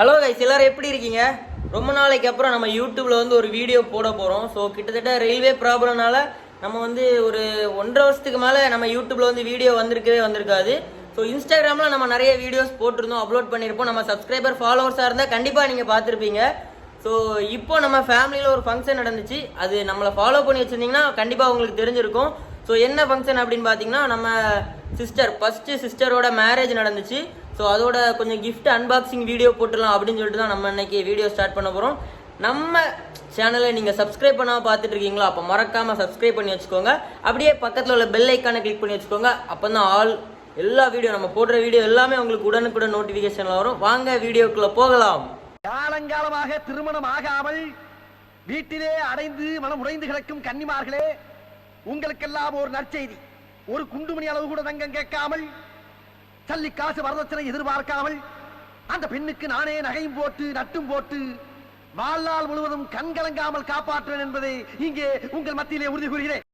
Hello guys எல்லாரும் எப்படி இருக்கீங்க? ரொம்ப நாளைக்கு அப்புறம் நம்ம யூடியூப்ல வந்து ஒரு வீடியோ போட போறோம். ஸோ கிட்டத்தட்ட ரயில்வே ப்ராப்ளம்னால நம்ம வந்து ஒரு ஒன்றரை வருஷத்துக்கு மேலே நம்ம யூடியூப்ல வந்து வீடியோ வந்திருக்கவே வந்திருக்காது. ஸோ இன்ஸ்டாகிராமில் நம்ம நிறைய வீடியோஸ் போட்டிருந்தோம் அப்லோட் பண்ணியிருப்போம். நம்ம சப்ஸ்கிரைபர் ஃபாலோவர்ஸாக இருந்தால் கண்டிப்பாக நீங்கள் பார்த்துருப்பீங்க. ஸோ இப்போ நம்ம ஃபேமிலியில் ஒரு ஃபங்க்ஷன் நடந்துச்சு. அது நம்மளை ஃபாலோ பண்ணி வச்சுருந்தீங்கன்னா கண்டிப்பாக உங்களுக்கு தெரிஞ்சிருக்கும். ஸோ என்ன ஃபங்க்ஷன் அப்படின்னு பார்த்தீங்கன்னா நம்ம சிஸ்டர் ஃபஸ்ட்டு சிஸ்டரோட மேரேஜ் நடந்துச்சு. ஸோ அதோட கொஞ்சம் கிஃப்ட் அன்பாக்சிங் வீடியோ போட்டுடலாம் அப்படின்னு சொல்லிட்டு தான் நம்ம இன்னைக்கு வீடியோ ஸ்டார்ட் பண்ண போகிறோம் நம்ம சேனலை நீங்கள் சப்ஸ்கிரைப் பண்ணாமல் பார்த்துட்டு இருக்கீங்களா அப்போ மறக்காமல் சப்ஸ்கிரைப் பண்ணி வச்சுக்கோங்க. அப்படியே பக்கத்தில் உள்ள பெல் ஐக்கானை கிளிக் பண்ணி வச்சுக்கோங்க. அப்போ தான் ஆல் எல்லா வீடியோ நம்ம போடுற வீடியோ எல்லாமே உங்களுக்கு உடனுக்குடன் நோட்டிஃபிகேஷனில் வரும். வாங்க வீடியோக்குள்ளே போகலாம். காலங்காலமாக திருமணம் ஆகாமல் வீட்டிலே அடைந்து மனம் உடைந்து கிடக்கும் கன்னிமார்களே உங்களுக்கெல்லாம் ஒரு நற்செய்தி. ஒரு குண்டுமணி அளவு கூட தங்கம் கேட்காமல் சல்லி காசு வரதட்சணை எதிர்பார்க்காமல் அந்த பெண்ணுக்கு நானே நகையும் போட்டு நட்டும் போட்டு வாழ்நாள் முழுவதும் கண்கலங்காமல் காப்பாற்றுவேன் என்பதை இங்கே உங்கள் மத்தியிலே உறுதி கூறுகிறேன்.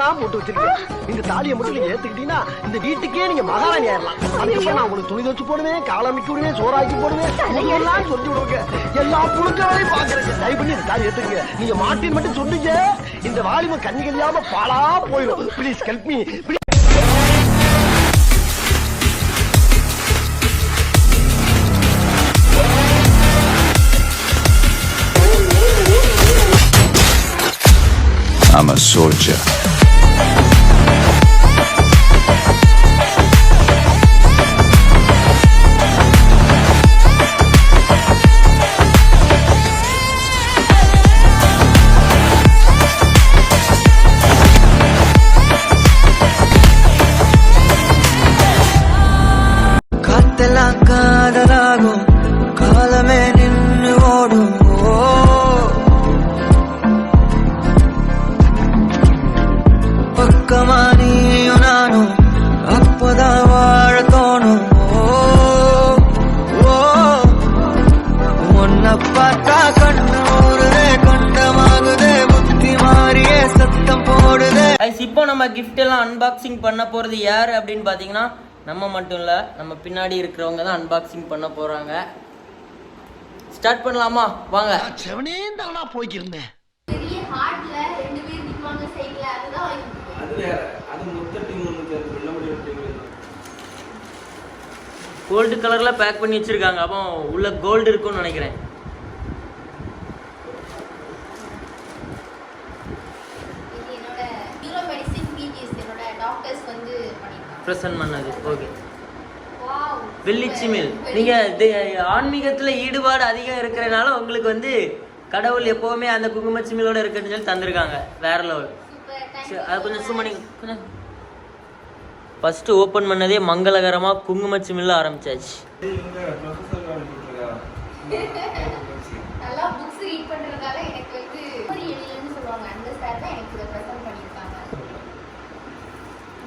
எல்லாம் போட்டு வச்சிருக்கேன். இந்த தாலியை மட்டும் நீங்க ஏத்துக்கிட்டீங்கன்னா இந்த வீட்டுக்கே நீங்க மகாராணி ஆயிடலாம் அதுக்கப்புறம் நான் உங்களுக்கு துணி தச்சு போடுவேன் காலமிக்கு விடுவேன் சோறாக்கி போடுவேன் எல்லாம் சொல்லி விடுவேங்க. எல்லா புழுக்களையும் பாக்குறேன் தயவு பண்ணி இந்த தாலி ஏத்துக்கங்க நீங்க மாட்டின் மட்டும் சொன்னீங்க இந்த வாலிப கண்ணி கல்யாம பாலா போயிடும். Please help me I'm a soldier. Bye. நம்ம மட்டும் இல்லை நம்ம பின்னாடி இருக்கிறவங்க தான் அன்பாக்சிங் பண்ண போகிறாங்க ஸ்டார்ட் பண்ணலாமா? வாங்க. செவனே தானா போய்க்கிருந்தேன். கோல்டு கலரில் பேக் பண்ணி வச்சுருக்காங்க. அப்போ உள்ள கோல்டு இருக்கும்னு நினைக்கிறேன் இது என்னோட நியூரோ மெடிசின் பிஜிஎஸ் என்னோட டாக்டர்ஸ் வந்து பண்ணிருக்காங்க ப்ரெசன்ட் பண்ணது. ஓகே வாவ் வெள்ளிச்சிமில் நீங்கள் ஆன்மீகத்தில் ஈடுபாடு அதிகம் இருக்கிறனால உங்களுக்கு வந்து கடவுள் எப்போவுமே அந்த குங்குமச்சிமிலோட இருக்குன்னு சொல்லி தந்திருக்காங்க. வேற லெவல் அது கொஞ்சம் சும்மா நீங்க கொஞ்சம். ஃபர்ஸ்ட் ஓபன் பண்ணதே மங்களகரமா குங்குமச்சிமில்ல ஆரம்பிச்சாச்சு இவங்க ப்ரொஃபஸர் அனுப்பிட்டுருக்கா நல்லா புக்ஸ் ரீட் பண்றதால எனக்கு வந்து ஒரு எழில்னு சொல்லுவாங்க அந்த சார் தான் எனக்கு இதை ப்ரெசென்ட் பண்ணிருக்காங்க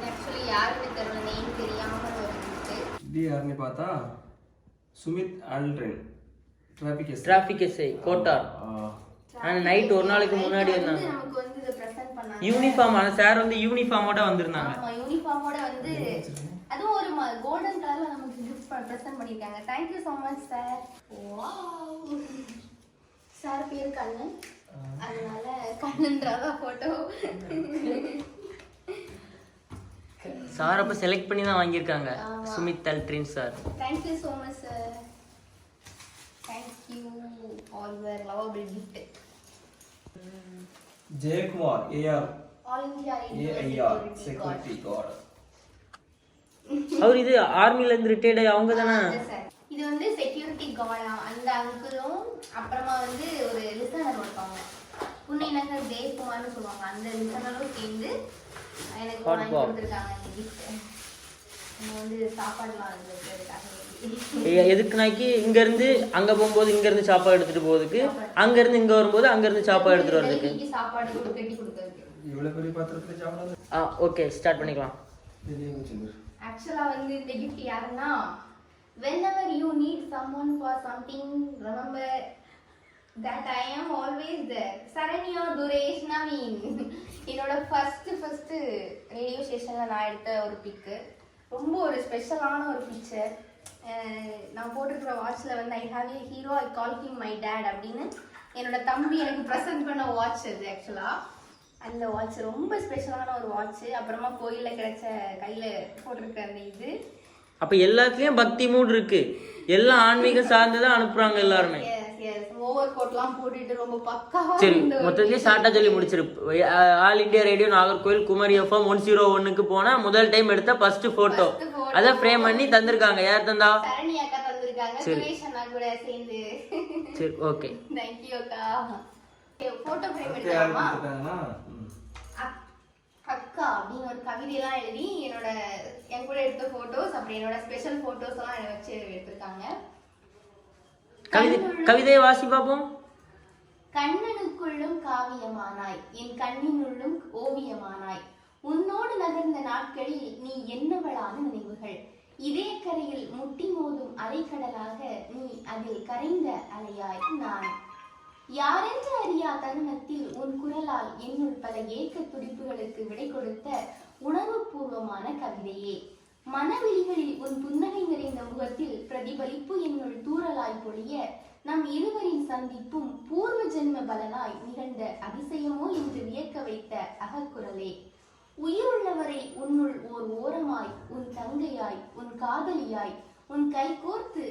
ஆக்சுவலி யாருக்கு தெரியல நேம் தெரியாம ஒரு இது யாருன்னு பார்த்தா Sumith Aldrin traffic S traffic SI Kottar ஆனா நைட் ஒரு நாளைக்கு முன்னாடி வந்து வந்தாங்க. நமக்கு வந்து இதை ப்ரெசென்ட் பண்ணாங்க. யூனிஃபார்ம் அந்த சார் வந்து யூனிஃபார்மோட வந்திருந்தாங்க. ஆமா யூனிஃபார்மோட வந்து அதுவும் ஒரு கோல்டன் கலர்ல நமக்கு கிஃப்ட் ப்ரெசென்ட் பண்ணிருக்காங்க thank you so much sir wow sir பேர் கண்ணன். அதனால கண்ணன்றாத போட்டோ சார் அப்ப செலக்ட் பண்ணி தான் வாங்கியிருக்காங்க. ஆமா. Sumith Aldrin sir thank you so much sir thank you all your lovable gift Jayakumar AR all India AIR security guard அவர் இது ஆர்மில இருந்து ரிட்டையர்ட் அவங்க தானே? இது வந்து செக்யூரிட்டி கார்டா அந்த அங்கிளும் அப்புறமா வந்து ஒரு லிசனர் ஒருத்தவங்க. புன்னை நகர் ஜெயக்குமார்னு சொல்லுவாங்க. அந்த லிசனரும் சேர்ந்து எனக்கு வாங்கி. கொடுத்துருக்காங்க இந்த கிஃப்ட் நம்ம வந்து சாப்பாடுலாம் இருக்கிறதுக்காக எ- எதுக்குனாக்கி இங்க இருந்து அங்க போகும்போது இங்க இருந்து சாப்பாடு எடுத்துட்டு போறதுக்கு அங்க இருந்து இங்க வரும்போது அங்க இருந்து சாப்பாடு எடுத்துட்டு வர்றதுக்கு. டெல்லிக்கு சாப்பாடு கொடு- கட்டி கொடுக்கறதுக்கு இவ்வளவு பெரிய பாத்திரத்துல சாப்பிடாது ஆ ஓகே ஸ்டார்ட் பண்ணிக்கலாம். வெளியே வச்சுருந்தேன் ஆக்சுவலா வந்து இந்த கிஃப்ட் யாருன்னா whenever you need someone for something remember that I am always there. Saranya Thuresh Naveen. என்னோட ஃபர்ஸ்ட் ஃபர்ஸ்ட் ரேடியோ ஸ்டேஷன்ல நான் எடுத்த ஒரு பிக்கு ரொம்ப ஒரு ஸ்பெஷலான ஒரு பிக்சர் நான் போட்டிருக்கிற வாட்ச்ல வந்து I have a hero I call him my dad அப்படின்னு என்னோட தம்பி எனக்கு ப்ரெசென்ட் பண்ண வாட்ச் அது ஆக்சுவலா அந்த வாட்ச் ரொம்ப ஸ்பெஷலான ஒரு வாட்ச் அப்புறமா கோயில்ல கிடைச்ச கையில போட்டிருக்க அந்த இது. அப்ப எல்லாத்துலயும் பக்தி மூட் இருக்கு. எல்லாம் ஆன்மீகம் சார்ந்துதான் அனுப்புறாங்க எல்லாருமே. எஸ் எஸ் ஓவர் கோட்லாம் போட்டுட்டு ரொம்ப பக்காவா சரி picture. ஷார்ட்டா சொல்லி முடிச்சிரு. All India Radio Nagercoil Kumari FM one zero ஒன்னுக்கு போனா முதல் டைம் எடுத்த ஃபர்ஸ்ட் போட்டோ. அதை ஃப்ரேம் பண்ணி தந்திருக்காங்க. யார் தந்தா? சரணி அக்கா தந்திருக்காங்க. சரி. சுரேஷ் அண்ணா கூட சேர்ந்து. சரி ஓகே தேங்க்யூ அக்கா. போட்டோ ஃப்ரேம் அடுத்து யாரு எடுக்கலாமா? கொடுத்துருக்காங்கன்னா ம். அக்- அக்கா அப்படின்னு ஒரு கவிதையெல்லாம் எழுதி என்னோட என் கூட எடுத்த போட்டோஸ் அப்புறம் என்னோட ஸ்பெஷல் போட்டோஸ் எல்லாம் வச்சு எடுத்திருக்காங்க. கவிதை கவிதையை வாசி பார்ப்போம். கண்ணனுக்குள்ளும் காவியமானாய் என் கண்ணினுள்ளும் ஓவியமானாய். உன்னோடு நகர்ந்த நாட்களில் நீ என்னவளான நினைவுகள்? இதே கரையில் முட்டி மோதும் அலைக்கடலாக நீ அதில் கரைந்த அலையாய் நான். யாரென்று அறியா தருணத்தில் உன் குரலால் என்னுள் பல ஏக்க துடிப்புகளுக்கு விடை கொடுத்த உணர்வுபூர்வமான கவிதையே. மனவெளிகளில் உன் புன்னகை நிறைந்த முகத்தில் பிரதிபலிப்பு என்னுள் தூறலாய் பொழிய நம் இருவரின் சந்திப்பும் பூர்வ ஜென்ம பலனாய் நிகழ்ந்த அதிசயமோ என்று வியக்க வைத்த அகக்குரலே. உயிருள்ளவரை உன்னுள் ஓர் ஓரமாய் உன் தங்கையாய் உன் காதலியாய் உன் கை கோர்த்து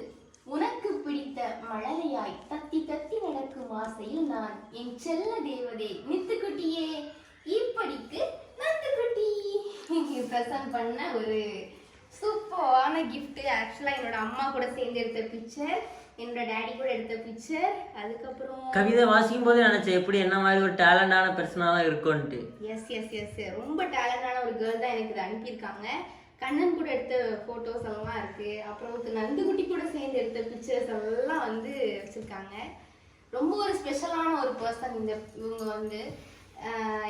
உனக்கு பிடித்த மழலையாய் தத்தி தத்தி நடக்கும் ஆசையில் நான் என் செல்ல தேவதே நித்துக்குட்டியே இப்படிக்கு நத்துக்குட்டி பிரசன்ட் பண்ண ஒரு சூப்பரான gift. ஆக்சுவலா என்னோட அம்மா கூட சேர்ந்து எடுத்த பிக்சர் என்னோட டேடி கூட எடுத்த பிக்சர் அதுக்கப்புறம் கவிதை வாசிக்கும் போதே நினைச்சேன் எப்படி என்ன மாதிரி ஒரு டேலண்டான பர்சனா தான் இருக்கும்ட்டு எஸ் எஸ் எஸ் ரொம்ப டேலண்டான ஒரு கேர்ள் தான் எனக்கு இதை அனுப்பியிருக்காங்க. கண்ணன் கூட எடுத்த ஃபோட்டோஸ் எல்லாம் இருக்கு. அப்புறம் ஒரு நந்துகுட்டி கூட சேர்ந்து எடுத்த பிக்சர்ஸ் எல்லாம் வந்து வச்சிருக்காங்க. ரொம்ப ஒரு ஸ்பெஷலான ஒரு பர்சன் இந்த இவங்க வந்து.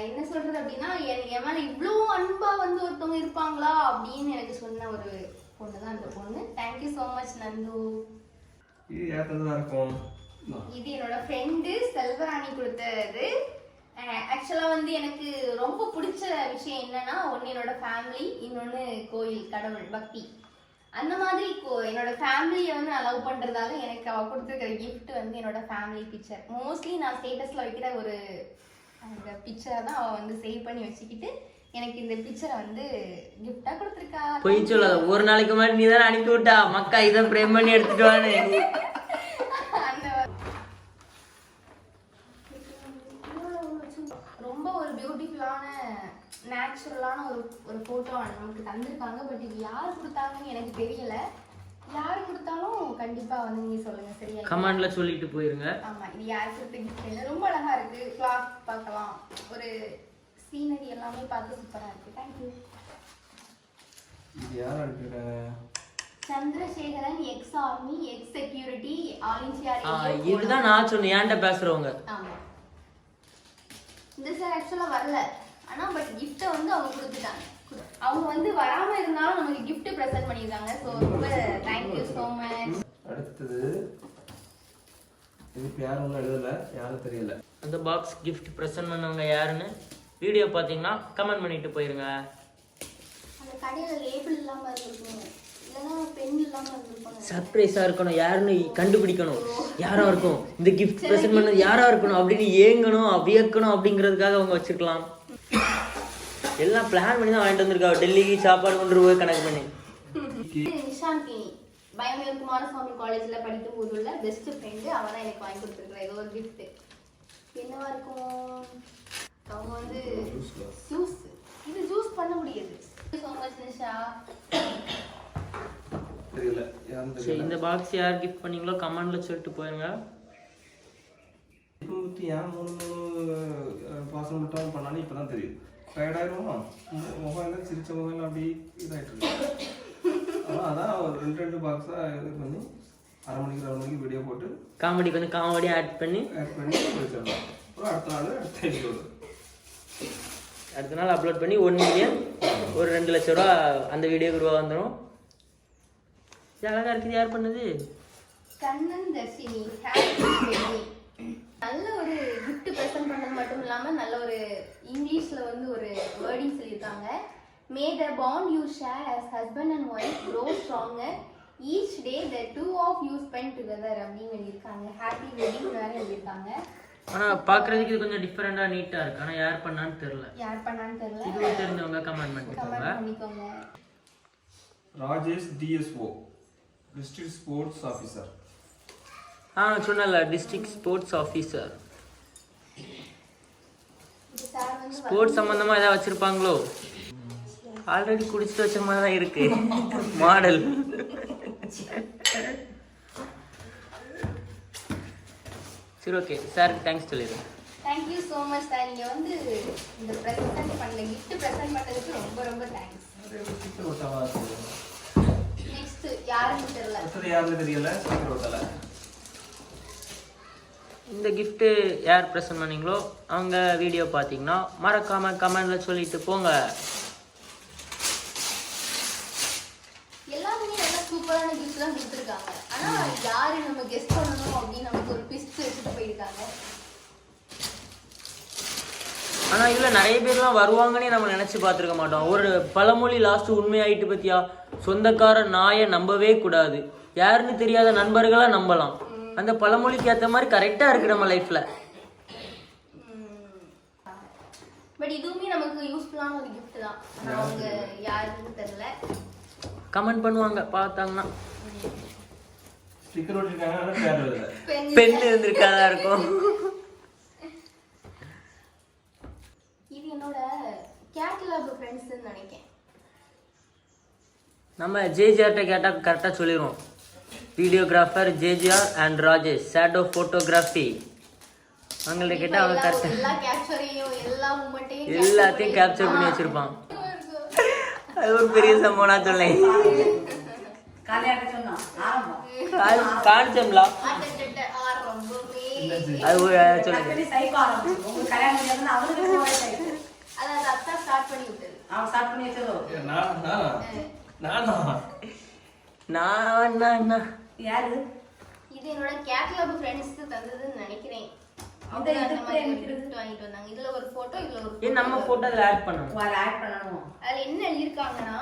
என்ன சொல்றது அப்படின்னா என் மேல இவ்வளோ அன்பா வந்து ஒருத்தவங்க இருப்பாங்களா அப்படின்னு எனக்கு சொன்ன ஒரு பொண்ணு தான் அந்த பொண்ணு. Thank you so much Nandu. இது இருக்கும். இது என்னோட ஃப்ரெண்டு செல்வராணி கொடுத்தது. ஆக்சுவலாக வந்து எனக்கு ரொம்ப பிடிச்ச விஷயம் என்னன்னா ஒன்று என்னோட ஃபேமிலி இன்னொன்று கோயில் கடவுள் பக்தி. அந்த மாதிரி என்னோட ஃபேமிலியை வந்து நான் லவ் பண்ணுறதால எனக்கு அவள் கொடுத்துருக்கிற gift வந்து என்னோட ஃபேமிலி பிக்சர் மோஸ்ட்லி நான் ஸ்டேட்டஸில் வைக்கிற ஒரு அந்த பிக்சரை தான் அவள் வந்து சேவ் பண்ணி வச்சுக்கிட்டு எனக்கு இந்த பிக்சரை வந்து கிஃப்டாக கொடுத்துருக்கா. பொய் சொல்லாத ஒரு நாளைக்கு முன்னாடி நீ தானே அனுப்பி விட்டா? மக்கா இதை ஃப்ரேம் பண்ணி எடுத்துட்டு ரொம்ப ஒரு பியூட்டிஃபுல்லான நேச்சுரலான ஒரு ஒரு ஃபோட்டோ நமக்கு தந்திருக்காங்க. பட் இது யார் கொடுத்தாங்கன்னு எனக்கு தெரியல. யார் கொடுத்தாலும் கண்டிப்பா வந்து நீங்க சொல்லுங்க சரியா? கமெண்ட்ல சொல்லிட்டு போயிருங்க. ஆமா இது யார் கொடுத்த கிஃப்ட் ரொம்ப அழகா இருக்கு. கிளாக் பார்க்கலாம். ஒரு சீனரி எல்லாமே பார்த்து சூப்பரா இருக்கு. தேங்க்யூ இது யார் அனுப்பியிருக்காங்க Chandrasekaran ex army ex security all India ஆ, இதுதான் நான் சொன்னேன். ஏன்ட்ட பேசுறவங்க? ஆமா. இந்த சார் ஆக்சுவலா வரல. ஆனா பட் கிஃப்ட்டை வந்து அவங்க கொடுத்துட்டாங்க. குடு- அவங்க வந்து வராம இருந்தாலும் நமக்கு gift ப்ரெசென்ட் பண்ணியிருக்காங்க. ஸோ ரொம்ப தேங்க்யூ ஸோ மச் அடுத்தது இதுக்கு யாரும் எழுதலை யாரும் தெரியல. அந்த பாக்ஸ் gift ப்ரெசென்ட் பண்ணவங்க யாருன்னு வீடியோ பார்த்தீங்கன்னா கமெண்ட் பண்ணிட்டு போயிருங்க. அந்த கடையில லேபிள் இல்லாம இருந்திருக்கும் இல்லைன்னா பென் இல்லாம இருந்திருக்கும் சர்ப்ரைஸா இருக்கணும். யாருன்னு கண்டுபிடிக்கணும். யாரா இருக்கும் இந்த கிஃப்ட் ப்ரெசென்ட் பண்ணது யாரா இருக்கணும்? அப்படின்னு ஏங்கணும் வியக்கணும் அப்படிங்கிறதுக்காக அவங்க வச்சிருக்கலாம். எல்லாம் பிளான் பண்ணி தான் வாங்கிட்டு வந்திருக்கா. டெல்லிக்கு சாப்பாடு கொண்டு போய் கணக்கு பண்ணி. இது நிஷாந்தினி பயமேல் குமாரசுவாமி காலேஜ்ல படிக்கும் போது உள்ள பெஸ்ட் ஃப்ரெண்டு அவ தான் எனக்கு வாங்கி கொடுத்துருக்குற ஏதோ ஒரு gift. என்னவா இருக்கும்? அவங்க வந்து ஜூஸ் இது ஜூஸ் பண்ண முடியாது. So much Nisha. இந்த பாக்ஸ் யார் கிஃப்ட் பண்ணீங்களோ கமெண்ட்ல சொல்லிட்டு போயிருங்க. ஏன் மூணு மூணு பாசம் மட்டும் பண்ணாலும் இப்போ தான் தெரியுது. டயர்டாயிருமா முகம் எல்லாம் சிரிச்ச முகம் எல்லாம் அப்படி இதாகிட்டு இருக்கு. அதான் ஒரு ரெண்டு ரெண்டு பாக்ஸாக இது பண்ணி அரை மணிக்கு அரை மணிக்கு வீடியோ போட்டு காமெடி கொஞ்சம் காமெடி ஆட் பண்ணி ஆட் பண்ணி வச்சிடலாம் அப்புறம் அடுத்த நாள் அடுத்த எபிசோடு அடுத்த நாள் அப்லோட் பண்ணி ஒன் மில்லியன் ஒரு ரெண்டு லட்ச ரூபா அந்த வீடியோக்கு ரூபா வந்துடும் இது அழகா இருக்குது யார் பண்ணது? கண்ணன் தர்ஷினி நல்ல ஒரு gift ப்ரெசென்ட் பண்ணது மட்டும் இல்லாம நல்ல ஒரு இங்கிலீஷ்ல வந்து ஒரு வேர்டிங் சொல்லியிருக்காங்க. May the bond you share as husband and wife grow stronger each day the two of you spend together அப்படின்னு எழுதியிருக்காங்க. ஹாப்பி வெட்டிங் வேற எழுதியிருக்காங்க. ஆனா பார்க்கறதுக்கு இது கொஞ்சம் டிஃப்ரெண்டா நீட்டா இருக்கு. ஆனா யார் பண்ணான்னு தெரியல. யார் பண்ணான்னு தெரியல. இதுவும் தெரிஞ்சவங்க கமெண்ட் பண்ணிக்கோங்க. கமெண்ட் பண்ணிக்கோங்க. Rajesh DSO district sports officer ஆ சொன்னல district sports officer sir sports சம்பந்தமா ஏதாவது வச்சிருப்பாங்களோ? ஆல்ரெடி குடிச்சிட்டு வச்ச மாதிரி தான் இருக்கு. மாடல் சரி ஓகே சாருக்கு தேங்க்ஸ் சொல்லிடுறேன். தேங்க்யூ ஸோ மச் சார் நீங்க வந்து இந்த ப்ரெசென்ட் பண்ண gift ப்ரெசென்ட் பண்ணதுக்கு ரொம்ப ரொம்ப தேங்க்ஸ் நெக்ஸ்ட் யாருன்னு தெரியல. யாருன்னு தெரியல? சீக்கிரம் இந்த gift யார் ப்ரெசென்ட் பண்ணீங்களோ அவங்க வீடியோ பார்த்தீங்கன்னா மறக்காம கமெண்ட்ல சொல்லிட்டு போங்க. எல்லாருமே நல்லா சூப்பரான gift தான் கொடுத்துருக்காங்க. ஆனா யாரு நம்ம கெஸ்ட் பண்ணணும் அப்படின்னு நமக்கு ஒரு பிஸ்ட் வச்சுட்டு போயிருக்காங்க? ஆனா இதுல நிறைய பேர்லாம் வருவாங்கன்னே நம்ம நினைச்சு பார்த்திருக்க மாட்டோம். ஒரு பழமொழி லாஸ்ட் உண்மையாயிட்டு பத்தியா? சொந்தக்கார நாயை நம்பவே கூடாது. யாருன்னு தெரியாத நண்பர்களா நம்பலாம். அந்த பழமொழிக்கு ஏத்த மாதிரி கரெக்டா இருக்கு நம்ம லைஃப்ல பட் இதுவுமே நமக்கு யூஸ்ஃபுல்லான ஒரு gift தான். அவங்க யாருன்னு தெரியல. கமெண்ட் பண்ணுவாங்க பார்த்தாங்கன்னா. ஸ்டிக்கர் பெண் பெண் இருந்திருக்காதா இருக்கும் இது என்னோட கேட்டலாக் ஃப்ரெண்ட்ஸ்னு நினைக்கிறேன். நம்ம ஜேஜிஆர்ட்ட கேட்டா கரெக்டா சொல்லிடுவோம் videographer JGR and Rajesh shadow photography அவங்கள்ட்ட கேட்டா அவங்க எல்லா கரெக்டா எல்லா கேப்சரையும் எல்லா மூமெண்ட்டையும் எல்லாத்தையும் capture பண்ணி வச்சிருப்பான். அது ஒரு பெரிய சம்பவம் நான் சொன்னேன். ரொம்பவே. அது ஒரு சொல்லுங்க. நான் நானா நான். நான் இது என்னோட கேட்டலாக் ஃப்ரெண்ட்ஸ்க்கு தந்ததுன்னு நினைக்கிறேன். அவங்க அந்த மாதிரி ஒரு gift வாங்கிட்டு வந்தாங்க. இதுல ஒரு போட்டோ இதுல ஒரு ஏன் நம்ம. போட்டோ அதில் ஆட் பண்ணணும். அதுல என்ன எழுதியிருக்காங்கன்னா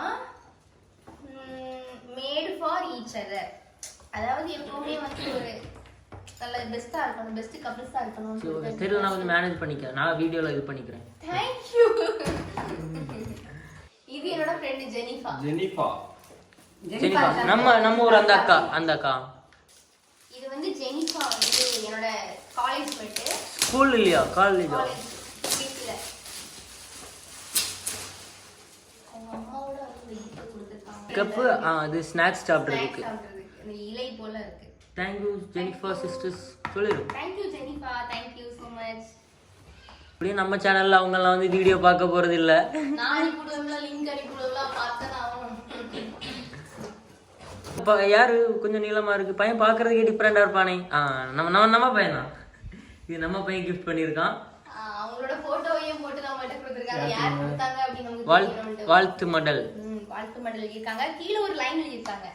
மேட் ஃபார் ஈச் அதர் அதாவது எப்பவுமே வந்து ஒரு நல்ல பெஸ்டா இருக்கணும் பெஸ்ட் கப்பிள்ஸா. சொல்லிட்டு தெரியல நான் மேனேஜ் பண்ணிக்கிறேன் நான் வீடியோல இது பண்ணிக்கிறேன். தேங்க்யூ இது என்னோட ஃப்ரெண்ட் ஜெனிஃபா. ஜெனிஃபா. சரிப்பா நம்ம நம்ம ஊர் அந்த அக்கா அந்த அக்கா. இது வந்து ஜெனிஃபா வந்து என்னோட காலேஜ் மேட்டு ஸ்கூல் இல்லையா? காலேஜா கப்பு அது ஸ்நாக்ஸ் சாப்பிட்றதுக்கு. இலை போல இருக்கு. தேங்க்யூ ஜெனிஃபா சிஸ்டர்ஸ் சொல்லிடு. Thank you Jenifa thank you so much அப்படியே நம்ம சேனல்ல அவங்கெல்லாம் வந்து வீடியோ பார்க்க போறது இல்ல அனுப்பிவிடுவேன்ல லிங்க் அனுப்பிவிடுவேன்லாம் இப்போ யாரு? கொஞ்சம் நீளமா இருக்கு. பையன் பார்க்கறதுக்கே டிஃப்ரெண்டா இருப்பானே. ஆ நம்ம நம்ம நம்ம பையன் தான். இது நம்ம பையன் கிஃப்ட் பண்ணியிருக்கான். அவங்களோட போட்டோவையும் போட்டு நான் மட்டும் கொடுத்துருக்காங்க. யார் கொடுத்தாங்க அப்படின்னு. வாழ்த்து மடல். ம், வாழ்த்து மடல் எழுதியிருக்காங்க. கீழே ஒரு லைன் எழுதியிருக்காங்க.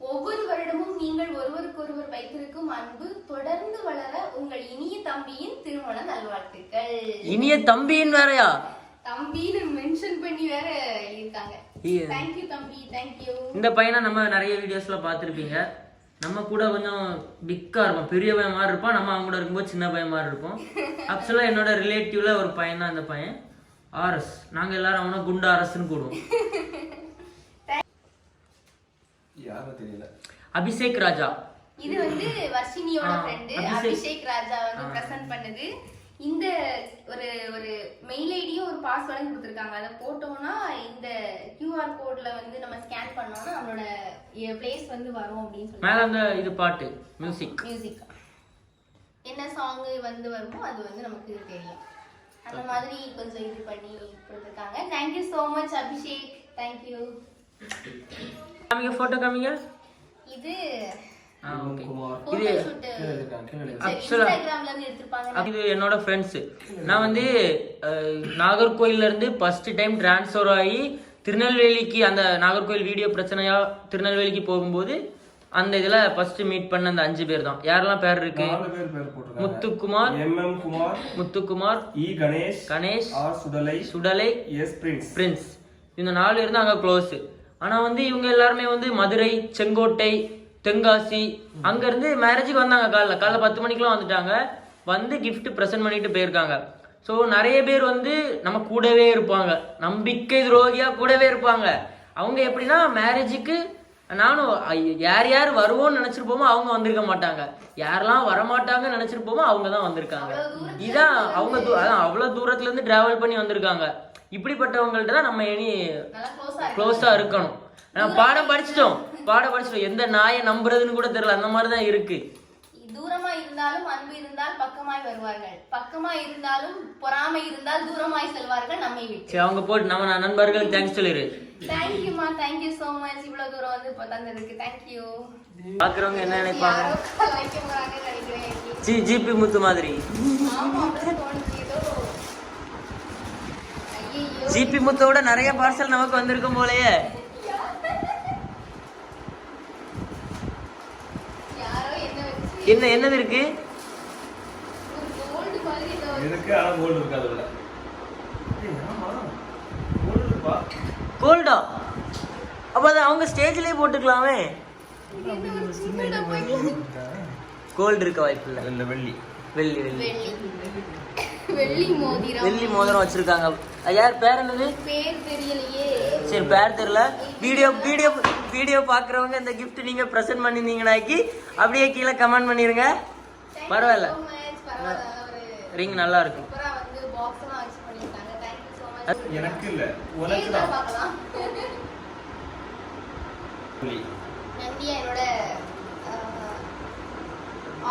ஒவ்வொரு வருடமும் நீங்கள் ஒருவருக்கொருவர் வைத்திருக்கும் அன்பு தொடர்ந்து வளர உங்கள் இனிய தம்பியின் திருமண நல்வாழ்த்துக்கள். இனிய தம்பியின் வேறயா? தம்பின்னு மென்ஷன் பண்ணி வேற எழுதியிருக்காங்க. இந்த பையனை நம்ம நிறைய வீடியோஸ்ல பார்த்துருப்பீங்க. நம்ம கூட கொஞ்சம் பிக்கா இருப்போம். பெரிய பையன் மாதிரி இருப்பான். நம்ம அவங்க கூட இருக்கும்போது சின்ன பையன் மாதிரி இருப்போம். ஆக்சுவலா என்னோட ரிலேட்டிவ்ல ஒரு பையன் தான் அந்த பையன். ஆர்எஸ். நாங்க எல்லாரும் அவனை குண்டு ஆர்எஸ்ன்னு கூடுவோம் அபிஷேக் ராஜா. இது வந்து வர்ஷினியோட ஃப்ரெண்டு அபிஷேக். ராஜா வந்து பிரசன்ட் பண்ணுது. இந்த ஒரு ஒரு மெயில் பாஸ்வேர்டும் கொடுத்துருக்காங்க. அதை போட்டோம்னா இந்த கியூஆர் கோட்ல வந்து நம்ம ஸ்கேன் பண்ணோம்னா நம்மளோட பிளேஸ் வந்து வரும் அப்படின்னு சொல்லி மேல அந்த இது பாட்டு மியூசிக் மியூசிக் என்ன சாங் வந்து வருமோ அது வந்து நமக்கு தெரியும். அந்த மாதிரி கொஞ்சம் இது பண்ணி கொடுத்துருக்காங்க. Thank you so much Abhishek thank you காமிங்க போட்டோ காமிங்க. இது இது என்னோட ஃப்ரெண்ட்ஸ் நான் வந்து நாகர்கோயில்ல இருந்து ஃபர்ஸ்ட் டைம் டிரான்ஸ்ஃபர் ஆகி திருநெல்வேலிக்கு அந்த நாகர்கோயில் வீடியோ பிரச்சனையா திருநெல்வேலிக்கு போகும்போது அந்த இதுல ஃபர்ஸ்ட் மீட் பண்ண அந்த அஞ்சு பேர் தான். யாரெல்லாம் பேர் இருக்கு? நாலு பேர் பேர் போட்டிருக்காங்க. Muthukumar M M Kumar Muthukumar E Ganesh Ganesh R Sudalai Sudalai S Prince. Prince. இந்த நாலு பேர் அங்க க்ளோஸ் ஆனா வந்து இவங்க எல்லாருமே வந்து மதுரை செங்கோட்டை தென்காசி அங்க இருந்து மேரேஜுக்கு வந்தாங்க காலைல. காலைல பத்து மணிக்கெல்லாம் வந்துட்டாங்க. வந்து gift ப்ரெசென்ட் பண்ணிட்டு போயிருக்காங்க. ஸோ நிறைய பேர் வந்து நம்ம கூடவே இருப்பாங்க. நம்பிக்கை துரோகியா கூடவே இருப்பாங்க. அவங்க எப்படின்னா மேரேஜுக்கு நானும் யார் யார் வருவோம்னு நினைச்சிருப்போமோ அவங்க வந்திருக்க மாட்டாங்க. யாரெல்லாம் வரமாட்டாங்கன்னு நினைச்சிருப்போமோ அவங்க தான் வந்திருக்காங்க. இதான் அவங்க தூ- அதான் அவ்வளவு தூரத்துல இருந்து டிராவல் பண்ணி வந்திருக்காங்க. இப்படிப்பட்டவங்கள்ட்ட தான் நம்ம இனி நல்லா க்ளோஸா க்ளோஸா இருக்கணும். நான் பாடம் படிச்சிட்டோம். பாடம் படிச்சிட்டோம். எந்த நாயை நம்புறதுன்னு கூட தெரியல. அந்த மாதிரி தான் இருக்கு. தூரமா இருந்தாலும் அன்பு இருந்தால் பக்கமாய் வருவார்கள். பக்கமாய் இருந்தாலும் பொறாமை இருந்தால் தூரமாய் செல்வார்கள் நம்மை விட்டு. சரி அவங்க போட்டு நம்ம நான் நண்பர்களுக்கு தேங்க்ஸ் சொல்லிடு. தேங்க்யூமா தேங்க்யூ சோ மச் இவ்வளவு தூரம் வந்து இப்போ தந்ததுக்கு தேங்க்யூ பாக்குறவங்க என்ன நினைப்பாங்க? ஜி ஜிபி முத்து மாதிரி. ஜிபி முத்தோட நிறைய பார்சல் நமக்கு வந்திருக்கும் போலயே யாரோ என்ன என்னது இருக்கு? கோல்டு இருக்கு ஆனா அப்ப அது அவங்க ஸ்டேஜ்லயே போட்டுக்கலாமே. கோல்டு இருக்க வாய்ப்பு இல்ல வெள்ளி. வெள்ளி வெள்ளி. வெள்ளி மோதிரம். வெள்ளி மோதிரம் வச்சிருக்காங்க. யார்? பேர் என்னது? பேர் தெரியலையே. சரி பேர் தெரியல. வீடியோ வீடியோ வீடியோ பார்க்குறவங்க இந்த gift நீங்க ப்ரெசென்ட் பண்ணியிருந்தீங்கனாக்கி அப்படியே கீழே கமெண்ட் பண்ணிருங்க. பரவாயில்ல. ரிங் நல்லா இருக்கு சூப்பரா வந்து பாக்ஸ் எல்லாம் வச்சு பண்ணிருக்காங்க தேங்க்யூ சோ மச் எனக்கு இல்ல. உனக்கு தான். நந்தியா என்னோட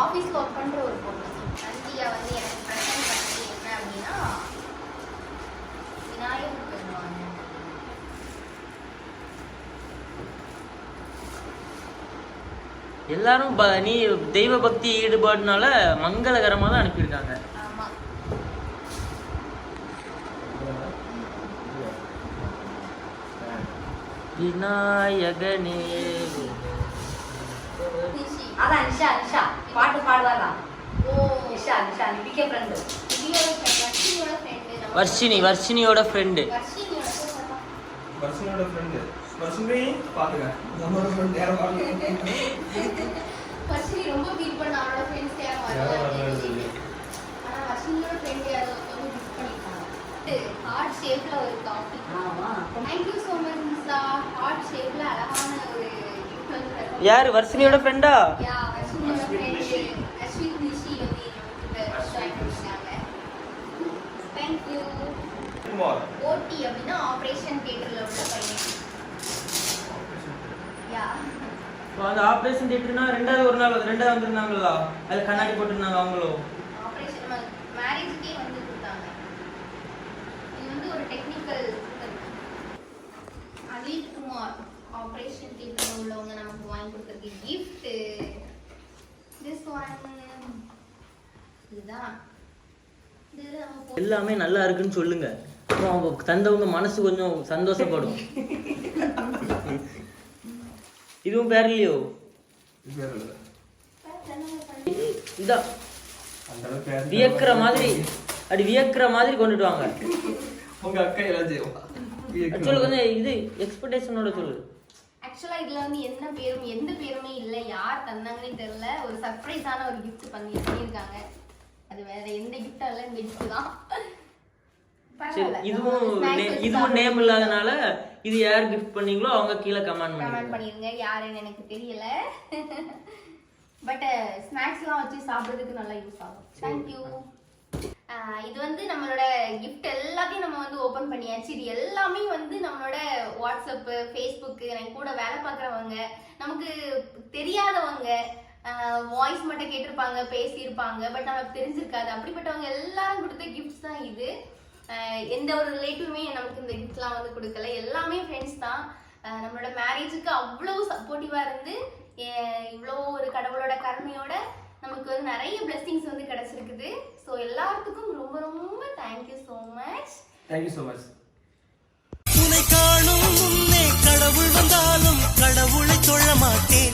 ஆஃபீஸ்ல ஒர்க் பண்ற ஒரு பொண்ணு. நந்தியா வந்து எனக்கு ப்ரெசென்ட் என்ன அப்படின்னா விநாயகர் பெருமான். எல்லாரும் நீ தெய்வ பக்தி ஈடுபாடுனால மங்களகரமா தான் அனுப்பியிருக்காங்க விநாயகனே. நிஷி. அதான் நிஷா நிஷா. பாட்டு பாடுவாரா? ஓ நிஷா நிஷா. நிபிகே ஃப்ரெண்டு திவ்யாவோட friend, வர்ஷினியோட ஃப்ரெண்டு வர்ஷினி வர்ஷினியோட ஃப்ரெண்டு வர்ஷினியோட ஃப்ரெண்டு நம்மளோட ஃப்ரெண்ட் வர்ஷினி ரொம்ப ஃபீல் பண்ண ஃப்ரெண்ட்ஸ். ஆனா வர்ஷினியோட ஃப்ரெண்ட் யாரோ வந்து மிஸ் பண்ணிட்டாங்க. ஹார்ட் ஷேப்ல ஒரு காஃபி ஆமா. தேங்க்யூ ஸோ மச் மிஸ்ஸா ஹார்ட் ஷேப்ல அழகான ஒரு gift வந்து தருவாங்க. யாரு? வர்ஷினியோட ஃப்ரெண்டா யா வர்ஷினியோட அஸ்வித் ஃப்ரெண்ட் நிஷி. அஸ்வித் நிஷி வந்து நமக்கு ஜாயின் பண்ணிருக்காங்க தேங்க்யூ குமார் ஓடி அப்படின்னா ஆபரேஷன் தியேட்டர்ல உள்ள பையன். யா அந்த ஆபரேஷன் தியேட்டர்னா ரெண்டாவது ஒரு நாள் ரெண்டாவது வந்திருந்தாங்களா? அதுல கண்ணாடி போட்டிருந்தாங்க அவங்களும் ஆபரேஷன் மேரேஜ்க்கே வந்து கொடுத்தாங்க. இது வந்து ஒரு டெக்னிக்கல் அனில் குமார் ஆபரேஷன் தியேட்டர்ல உள்ளவங்க நமக்கு வாங்கி கொடுத்துருக்கு gift. திஸ் ஒன் இதுதான். எல்லாமே நல்லா இருக்குன்னு சொல்லுங்க. அப்போ அவங்க தந்தவங்க மனசு கொஞ்சம் சந்தோஷப்படும். இதுவும் பேர் இல்லையோ? இதான் வியக்கிற மாதிரி அப்படி வியக்கிற மாதிரி கொண்டுட்டு வாங்க. உங்க அக்கா எல்லாம் செய்வா. சொல்லு கொஞ்சம் இது எக்ஸ்பெக்டேஷனோட சொல்லு. ஆக்சுவலா இதுல வந்து என்ன பேரும் எந்த பேருமே இல்ல. யார் தந்தாங்கன்னே தெரியல. ஒரு சர்ப்ரைஸான ஒரு gift பண்ணி பண்ணியிருக்காங்க. அது வேற எந்த கிஃப்டும் இல்ல இந்த gift தான். சரி. இதுவும் இதுவும் நேம் இல்லாதனால இது யார் கிஃப்ட் பண்ணீங்களோ அவங்க கீழே கமெண்ட் கமெண்ட் பண்ணிருங்க யாருன்னு எனக்கு தெரியல. பட் ஸ்நாக்ஸ்லாம் வச்சு சாப்பிடுறதுக்கு நல்லா யூஸ் ஆகும். தேங்க்யூ ஆஹ் இது வந்து நம்மளோட gift எல்லாத்தையும் நம்ம வந்து ஓபன் பண்ணியாச்சு. இது எல்லாமே வந்து நம்மளோட வாட்ஸ்அப் ஃபேஸ்புக் என் கூட வேலை பார்க்குறவங்க நமக்கு தெரியாதவங்க வாய்ஸ் மட்டும் கேட்டிருப்பாங்க பேசியிருப்பாங்க பட் நமக்கு தெரிஞ்சிருக்காது. அப்படிப்பட்டவங்க எல்லாரும் கொடுத்த கிஃப்ட்ஸ் தான் இது. எந்த ஒரு ரிலேட்டிவுமே நமக்கு இந்த கிஃப்ட்லாம் வந்து கொடுக்கல. எல்லாமே ஃப்ரெண்ட்ஸ் தான். நம்மளோட மேரேஜுக்கு அவ்வளோ சப்போர்ட்டிவாக இருந்து இவ்வளோ ஒரு கடவுளோட கருமையோட நமக்கு வந்து நிறைய பிளெஸிங்ஸ் வந்து கிடச்சிருக்குது. ஸோ எல்லாத்துக்கும் ரொம்ப ரொம்ப thank you so much thank you so much உன்னை காணும் முன்னே கடவுள் வந்தாலும் கடவுளை சொல்ல மாட்டேன்